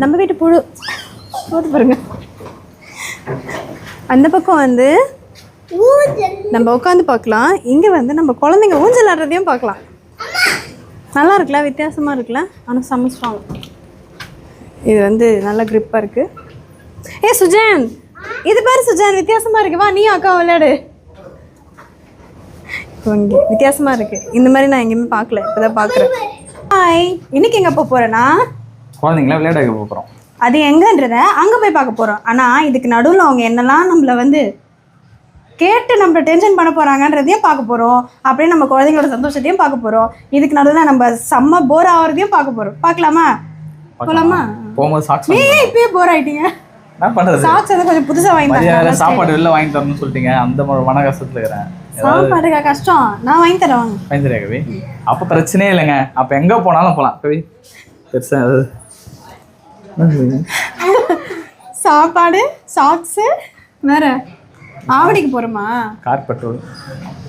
நம்ம வீட்டு புழு. போட்டு பாருங்க. அந்த பக்கம் வந்து நம்ம உட்காந்து பார்க்கலாம். இங்கே வந்து நம்ம குழந்தைங்க ஊஞ்சல் ஆடுறதையும் பார்க்கலாம். நல்லா இருக்குல்ல? வித்தியாசமாக இருக்குல்ல? ஆனால் செம்ம ஸ்ட்ராங் இது வந்து நல்ல க்ரிப்பாக இருக்குது ஏ சுஜான்! இது பாரு சுஜான் வித்தியாசமாக இருக்கு. வா நீ அக்கா விளையாடு. இப்போ இங்கே வித்தியாசமாக இருக்குது இந்த மாதிரி நான் எங்கேயுமே பார்க்கல. இப்போ தான் பார்க்குறேன். ஹாய் இன்னைக்கு எங்கே போக போகிறேன்னா குழந்தைங்களா விளையாட வைக்க போகிறோம் அது எங்கன்றத அங்கே போய் பார்க்க போகிறோம் ஆனால் இதுக்கு நடுவில் அவங்க என்னெல்லாம் நம்மளை வந்து கேட்டு நம்மள டென்ஷன் பண்ண போகிறாங்கன்றதையும் பார்க்க போகிறோம் அப்படியே நம்ம குழந்தைங்களோட சந்தோஷத்தையும் பார்க்க போகிறோம் இதுக்கு நடுவில் நம்ம செம்ம போர் ஆகிறதையும் பார்க்க போகிறோம் பார்க்கலாமா? போகலாமா போகும்போது சாக்ஸ் இப்பயே போர் ஆயிட்டீங்க. என்ன பண்ணுறது சாக்ஸ் வந்து கொஞ்சம் புதுசாக வாங்கி தாங்க சாப்பாடு வெளில வாங்கி தரணும்னு சொல்லிட்டீங்க. அந்த மன கஷ்டத்தில் இருக்கிறேன். சாப்பாடுக்கா கஷ்டம். நான் வாங்கி தரேன் வாங்க. தரியா கவி. அப்போ பிரச்சனையே இல்லைங்க. அப்போ எங்கே போனாலும் போகலாம் கவி. பெருசா அது என்ன சொல்றீங்க? சாப்பாடு சாக்ஸு வேற? ஆவடிக்கு போகிறோமா கார் பெட்ரோல்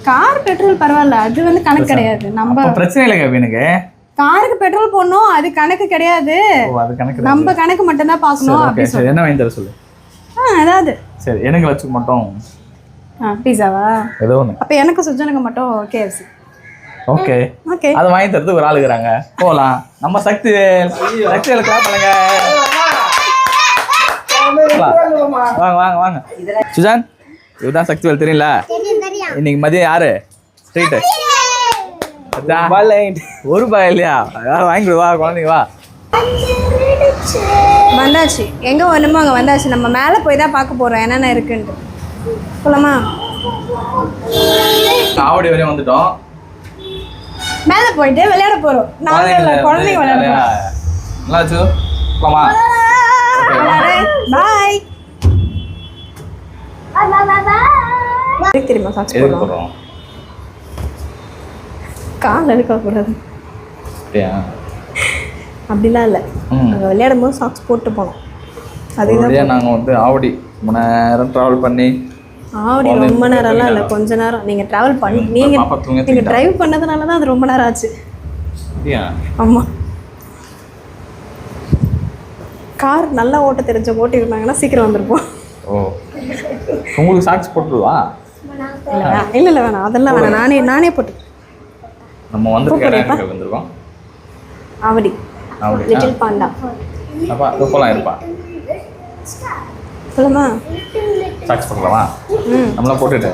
கார் பெட்ரோல் பரவாயில்ல. அது வந்து கணக்கு கிடையாது. நம்ம பிரச்சனை இல்லை கவி எனக்கு காருக்கு பெட்ரோல் போடணும் அது கணக்கு கிடையாது. ஓ அது கணக்கு தான். நம்ம கணக்கு மட்டும்தான் பார்க்கணும் ஓகே அப்படி என்ன வாங்கி தர சொல்லு? ஆ ஏதாவது. சரி எனக்கு வச்சுக்க மட்டும். ஆ பீஸாவா ஏதோ ஒன்று அப்போ எனக்கு சுஜனுக்கு மட்டும் கேஎஃப்சி ஓகே ஓகே அதை வாங்கி தரது ஒரு ஆள் இருக்கிறாங்க போகலாம் நம்ம சக்தி கிளாப் பண்ணுங்க. போலாம். வாங்க வாங்க வாங்க சுஜான் இதுதான் சக்திவேல் தெரியல இன்னைக்கு மதியம் யாரு? ஸ்ட்ரீட்டு. ஒரு ரூபாய் இல்லையா? யாரும் வாங்கிடு வா குழந்தைங்க வா. வந்தாச்சு. எங்கே வரணுமோ அங்கே வந்தாச்சு. நம்ம மேலே போய் தான் பார்க்க போகிறோம் என்னென்ன இருக்குன்ட்டு. போலாமா? காவடி வரையும் வந்துட்டோம். மேலே போயிட்டு விளையாட போகிறோம் நாங்கள் குழந்தைங்க விளையாட போகிறோம் நல்லா போலாமா? பாய் தெரியுமா சாக்ஸ் போடுறோம்? கால் எடுக்கக்கூடாது அப்படிலாம் இல்லை. அங்கே விளையாடும் போது சாக்ஸ் போட்டு போனோம். வழியா நாங்கள் வந்து ஆவடி ரொம்ப நேரம் ட்ராவல் பண்ணி ஆவடி ரொம்ப நேரம்லாம் இல்லை. கொஞ்ச நேரம். நீங்கள் ட்ராவல் பண்ணி நீங்கள் நீங்கள் டிரைவ் பண்ணதுனால தான் அது ரொம்ப நேரம் ஆச்சு. ஆமாம் கார் நல்லா ஓட்ட தெரிஞ்ச ஓட்டி இருந்தாங்கன்னா சீக்கிரம் வந்திருப்போம். ஓ. உங்களுக்கு சாக்ஸ் போட்டுருவா? இல்லை இல்லை வேணாம் அதெல்லாம் வேணாம் நானே நானே போட்டு நம்ம வந்து வந்திருக்கோம் ஆவடி. ஆவடி. லிட்டில் பாண்டா அப்பா போகலாம் இருப்பா. சொல்லுமா? சாக்ஸ் போட்டுக்கலாமா? ம். நம்மளாம் போட்டுட்டு.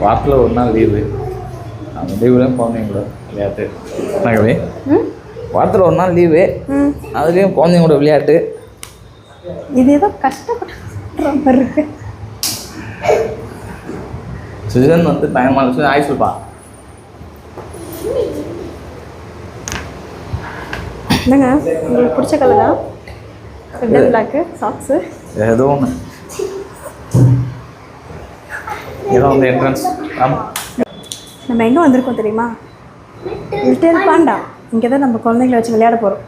வாரத்தில் ஒரு நாள் லீவு அந்த லீவுலேயும் குழந்தைங்களோட விளையாட்டு. என்ன கவி ம்? வாரத்தில் ஒரு நாள் லீவு அதுலேயும் குழந்தைங்களோட விளையாட்டு. இது ஏதோ இருக்கு. சுஜன் வந்து பயமாக இருந்துச்சு ஆய் சொல்ப்பா என்னங்க? உங்களுக்கு பிடிச்ச கலரா ரெட் அண்ட் பிளாக்கு சாக்ஸு ஏதோ ஒன்று ஏதோ வந்து என்ட்ரன்ஸ் ஆமாம் நம்ம எங்கே வந்திருக்கோம் தெரியுமா? லிட்டில் பாண்டா இங்கே தான் நம்ம குழந்தைங்கள வச்சு விளையாட போகிறோம்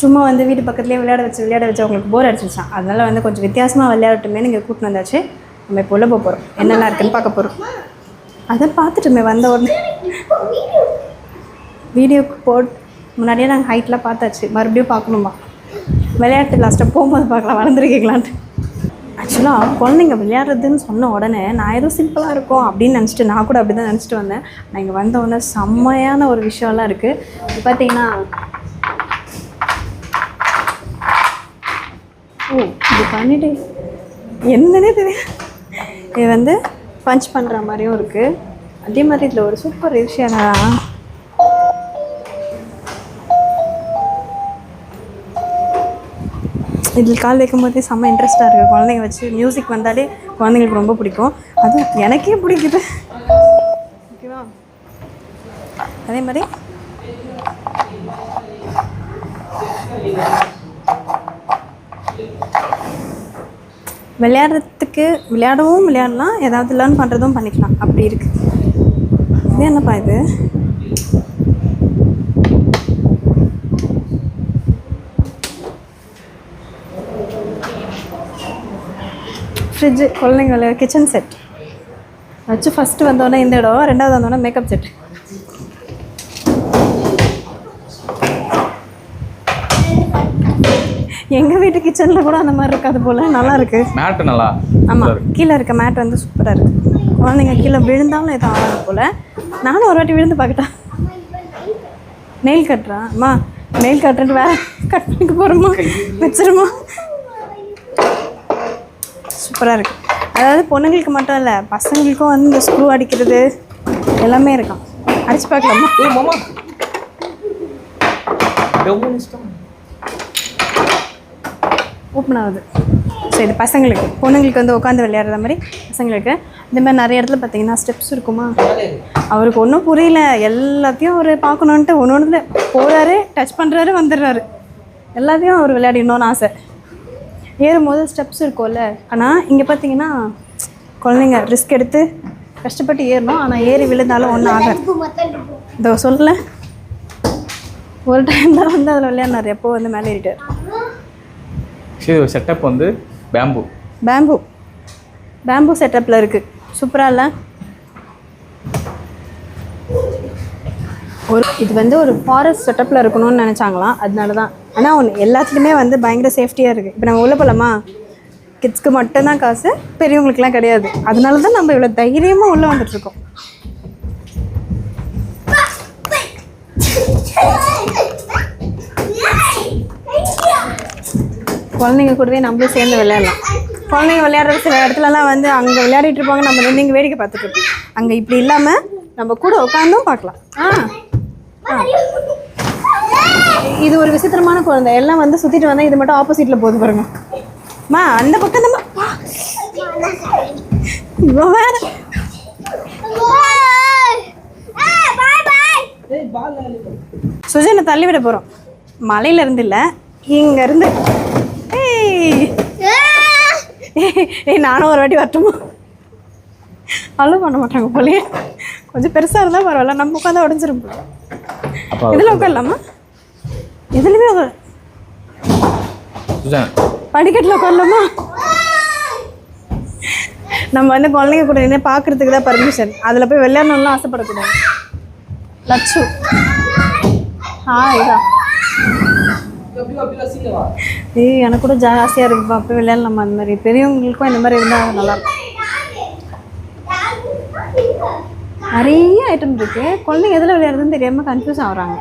சும்மா வந்து வீட்டு பக்கத்துலேயே விளையாட வச்சு விளையாட வச்சு அவங்களுக்கு போர் அடிச்சிருச்சான் அதனால் வந்து கொஞ்சம் வித்தியாசமாக விளையாடட்டுமே நீங்கள் கூட்டின்னு வந்தாச்சு. நம்ம இப்போ உள்ள போக போகிறோம் என்னென்ன இருக்குன்னு பார்க்க போகிறோம் அதை பார்த்துட்டுமே வந்த உடனே வீடியோக்கு போட் முன்னாடியே நாங்கள் ஹைட்லாம் பார்த்தாச்சு. மறுபடியும் பார்க்கணுமா? விளையாட்டு லாஸ்ட்டாக போகும்போது பார்க்கலாம். வளர்ந்துருக்கீங்களான்ட்டு. ஆக்சுவலாக குழந்தைங்க விளையாடுறதுன்னு சொன்ன உடனே நான் ஏதோ சிம்பிளாக இருக்கும் அப்படின்னு நினச்சிட்டு நான் கூட அப்படி தான் நினச்சிட்டு வந்தேன். நான் இங்கே வந்த உடனே செம்மையான ஒரு விஷயம்லாம் இருக்குது பார்த்தீங்கன்னா ஓ இது பண்ணிட்டு என்னன்னே தெரியும் இது வந்து பஞ்ச் பண்ணுற மாதிரியும் இருக்குது அதே மாதிரி இதில் ஒரு சூப்பர் விஷயம் என்னன்னா இதில் கால் வைக்கும் போதே செம்ம இன்ட்ரெஸ்ட்டாக இருக்குது குழந்தைங்க வச்சு மியூசிக் வந்தாலே குழந்தைங்களுக்கு ரொம்ப பிடிக்கும். அதுவும் எனக்கே பிடிக்குது. ஓகேவா? அதே மாதிரி விளையாடுறதுக்கு விளையாடவும் விளையாடலாம். ஏதாவது லேர்ன் பண்ணுறதும் பண்ணிக்கலாம். அப்படி இருக்குது இது என்னப்பா இது? ஃப்ரிட்ஜு குழந்தைங்க கிச்சன் செட் வச்சு ஃபஸ்ட்டு வந்தோடனே இந்த இடம் ரெண்டாவது வந்தோடனே மேக்கப் செட் எங்கள் வீட்டு கிச்சனில் கூட அந்த மாதிரி இருக்காது போல் நல்லா இருக்கு. மேட்டு நல்லா ஆமாம் கீழே இருக்க மேட் வந்து சூப்பராக இருக்குது குழந்தைங்க கீழே விழுந்தாலும் எதுவும் ஆகாது போல். நானும் ஒரு வாட்டி விழுந்து பார்க்கட்டா. நெயில் கட்டுறா அம்மா நெயில் கட்டுறேன்ட்டு வேற கட் பண்ணிக்க போகிறோமா வச்சிருமா? சூப்பராக இருக்கு. அதாவது பொண்ணுங்களுக்கு மட்டும் இல்லை பசங்களுக்கும் வந்து இந்த ஸ்க்ரூ அடிக்கிறது எல்லாமே இருக்கும். அடிச்சு பார்க்கலாமா? ஓப்பன் ஆகுது. சரி இது பசங்களுக்கு. பொண்ணுங்களுக்கு வந்து உட்காந்து விளையாடுற மாதிரி பசங்களுக்கு. இந்த மாதிரி நிறைய இடத்துல பார்த்தீங்கன்னா ஸ்டெப்ஸ் இருக்குமா? அவருக்கு ஒன்றும் புரியல. எல்லாத்தையும் அவர் பார்க்கணுன்ட்டு ஒன்று ஒன்று போகிறாரு டச் பண்ணுறாரு வந்துடுறாரு. எல்லாத்தையும் அவர் விளையாடிடணும்னு ஆசை. ஏறும்போது ஸ்டெப்ஸ் இருக்கும்ல. ஆனால் இங்கே பார்த்தீங்கன்னா குழந்தைங்க ரிஸ்க் எடுத்து கஷ்டப்பட்டு ஏறணும். ஆனால் ஏறி விழுந்தாலும் ஒன்றும் ஆகாது. இதோ சொல்லல ஒரு டைம் தான் வந்து அதில் விளையாடினார். எப்போ வந்து மேலே ஏறிட்டார்? சரி செட்டப் வந்து பேம்பு பேம்பு பேம்பு செட்டப்பில் இருக்குது சூப்பராக இல்லை? ஒரு இது வந்து ஒரு ஃபாரஸ்ட் செட்டப்பில் இருக்கணும்னு நினச்சாங்களாம். அதனால தான் ஆனால் ஒன்று எல்லாத்துலேயுமே வந்து பயங்கர சேஃப்டியாக இருக்குது இப்போ நம்ம உள்ளே போகலாமா கிட்ஸ்க்கு மட்டும்தான் காசு பெரியவங்களுக்குலாம் கிடையாது. அதனால தான் நம்ம இவ்வளோ தைரியமாக உள்ளே வந்துட்டுருக்கோம். குழந்தைங்க கூடவே நம்மளும் சேர்ந்து விளையாடலாம். குழந்தைங்க விளையாடுற சில இடத்துலலாம் வந்து அங்கே விளையாடிட்டு இருப்பாங்க நம்ம நின்று இங்கே வேடிக்கை பார்த்துட்டு இருப்போம். அங்கே இப்படி இல்லாமல் நம்ம கூட உட்காந்தும் பார்க்கலாம். ஆ. இது ஒரு விசித்திரமான குழந்தை. எல்லாம் வந்து சுற்றிட்டு வந்தால் இது மட்டும் ஆப்போசிட்டில் போகுது பாருங்க. மா அந்த பக்கம் நம்ம வேற. சுஜனை தள்ளி விட போகிறோம் மலையில இருந்து இல்லை இங்க இருந்து. ஏய் நானும் ஒரு வாட்டி வரட்டுமா? அலோ பண்ண மாட்டாங்க போலயே. கொஞ்சம் பெருசாக இருந்தால் பரவாயில்ல. நம்ம உட்காந்து உடஞ்சிரும் அப்போ இதில் உட்காரலாமா? சுஜான் படிக்கட்டில் உட்காரலாமா? நம்ம வந்து குழந்தைங்க கூட நின்று பார்க்கறதுக்கு தான் பர்மிஷன் அதில் போய் விளையாடணும்லாம் ஆசைப்படக்கூடாது. லட்சு ஹாய் இதா. ஏய் எனக்கு கூட ஜாஸ்தியாக இருக்குப்பா போய் விளையாடலாமா? அந்த மாதிரி. பெரியவங்களுக்கும் இந்த மாதிரி இருந்தால் நல்லாயிருக்கும் நிறைய ஐட்டம் இருக்குது குழந்தைங்க எதில் விளையாடுறதுன்னு தெரியாமல் கன்ஃபியூஸ் ஆகுறாங்க.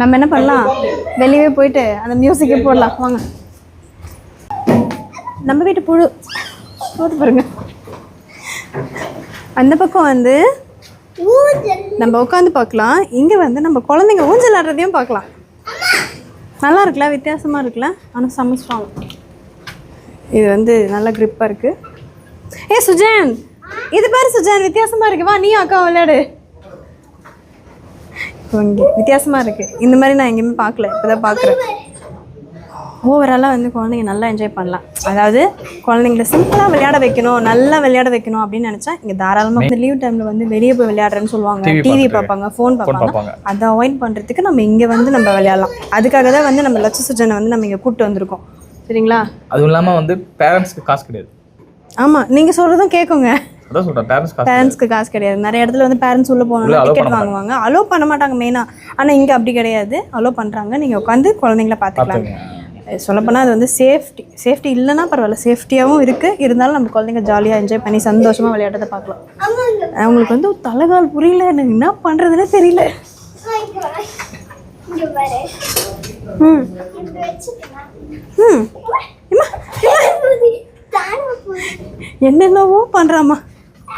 நம்ம என்ன பண்ணலாம்? வெளியவே போயிட்டு அந்த மியூசிக்கே போடலாம். வாங்க. நம்ம வீட்டு புழு. போட்டு பாருங்க. அந்த பக்கம் வந்து நம்ம உட்காந்து பார்க்கலாம். இங்கே வந்து நம்ம குழந்தைங்க ஊஞ்சல் ஆடுறதையும் பார்க்கலாம். நல்லா இருக்குல்ல? வித்தியாசமாக இருக்குல்ல? ஆனால் செம்ம ஸ்ட்ராங் இது வந்து நல்ல க்ரிப்பாக இருக்குது ஏ சுஜான்! இது பாரு சுஜான் வித்தியாசமாக இருக்கு. வா நீ அக்கா விளையாடு. இங்கே வித்தியாசமாக இருக்குது இந்த மாதிரி நான் எங்கேயுமே பார்க்கல. இப்போ தான் பார்க்குறேன். ஓவராலாக வந்து குழந்தைங்க நல்லா என்ஜாய் பண்ணலாம். அதாவது குழந்தைங்கள சிம்பிளாக விளையாட வைக்கணும் நல்லா விளையாட வைக்கணும் அப்படின்னு நினச்சா இங்கே தாராளமாக இந்த லீவ் டைமில் வந்து வெளியே போய் விளையாடுறேன்னு சொல்லுவாங்க. டிவி. பார்ப்பாங்க ஃபோன் பார்ப்பாங்க. பார்ப்பாங்க. அதை அவாய்ட் பண்ணுறதுக்கு நம்ம இங்கே வந்து நம்ம விளையாடலாம். அதுக்காக தான் வந்து நம்ம லட்ச சுஜனை வந்து நம்ம இங்கே கூப்பிட்டு வந்திருக்கோம். சரிங்களா? அதுவும் இல்லாமல் வந்து பேரண்ட்ஸ்க்கு காசு கிடையாது. ஆமாம் நீங்கள் சொல்கிறதும் கேட்குங்க அதான் சொல்கிறேன் பேரண்ட்ஸ் காசு பேரண்ட்ஸ்க்கு காசு கிடையாது. நிறைய இடத்துல வந்து பேரண்ட்ஸ் உள்ளே allow டிக்கெட் வாங்குவாங்க. அலோ பண்ண மாட்டாங்க மெயினாக ஆனால் இங்கே அப்படி கிடையாது. அலோ பண்ணுறாங்க நீங்கள் உட்காந்து குழந்தைங்கள பார்த்துக்கலாம். பார்த்துங்க சொல்லப்போனால் அது வந்து சேஃப்டி சேஃப்டி இல்லைன்னா பரவாயில்ல. சேஃப்டியாகவும் இருக்குது இருந்தாலும் நம்ம குழந்தைங்க ஜாலியாக என்ஜாய் பண்ணி சந்தோஷமாக விளையாடுறதை பார்க்கலாம். அவங்களுக்கு வந்து தலைகால் புரியல. எனக்கு என்ன பண்ணுறதுனே தெரியல. ம். ம். அம்மா, என்னென்னவோ பண்ணுறாம்மா